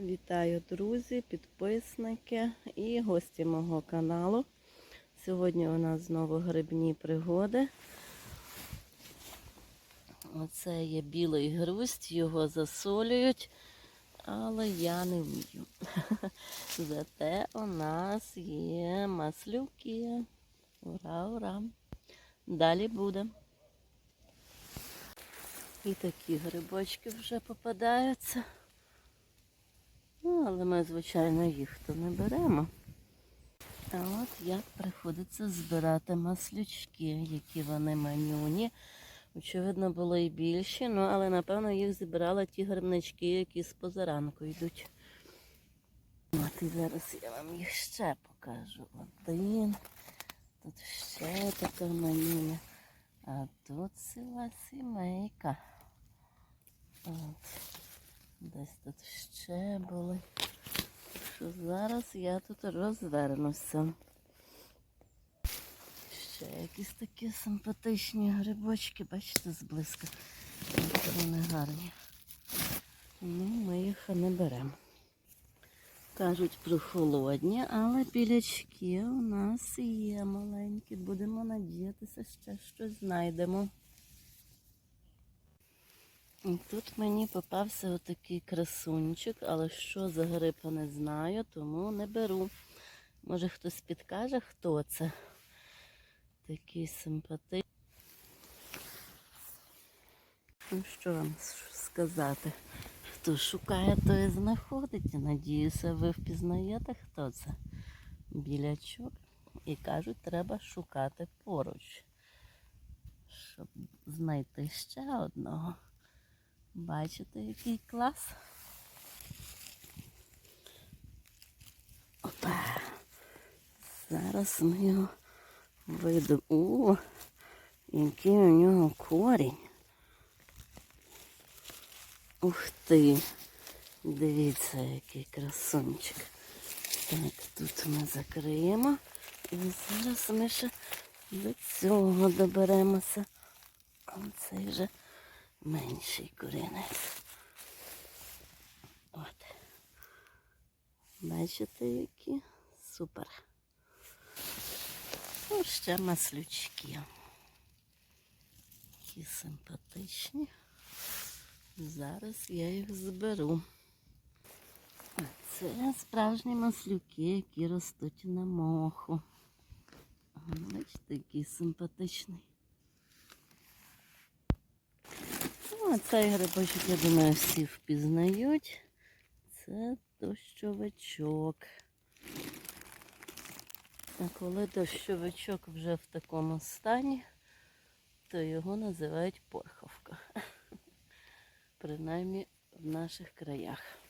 Вітаю, друзі, підписники і гості мого каналу. Сьогодні у нас знову грибні пригоди. Оце є білий грусть, його засолюють, але я не вмію. Зате у нас є маслюки. Ура, ура! Далі буде. І такі грибочки вже попадаються. Але ми, звичайно, їх то не беремо. А от як приходиться збирати маслючки, які вони манюні. Очевидно, були і більші, ну але напевно їх зібрали ті грибнички, які з позаранку йдуть. От і зараз я вам їх ще покажу. Один. Тут ще така манюня. А тут ціла сімейка. От. Десь тут ще були. Що зараз я тут розвернуся. Ще якісь такі симпатичні грибочки, бачите, зблизька. Вони гарні. Ну, ми їх не беремо. Кажуть про холодні, але білячки у нас є маленькі. Будемо надіятися, ще щось знайдемо. Тут мені попався отакий красунчик, але що за гриб не знаю, тому не беру. Може хтось підкаже, хто це. Такий симпатичний. Ну, що вам сказати? Хто шукає, то і знаходить. Надіюся, ви впізнаєте, хто це. Білячок. І кажуть, треба шукати поруч, щоб знайти ще одного. Бачите, який клас? Опа. Зараз ми його видимо. О, який у нього корінь. Ух ти! Дивіться, який красунчик. Так, тут ми закриємо. І зараз ми ще до цього доберемося. Оцей вже менший корінець. От. Бачите, які? Супер. Ну, ще маслючки. Які симпатичні. Зараз я їх зберу. Це справжні маслюки, які ростуть на моху. Бачите, який симпатичний. Ну, а цей грибочок, я думаю, всі впізнають. Це дощовичок. А коли дощовичок вже в такому стані, то його називають порховка. Принаймні в наших краях.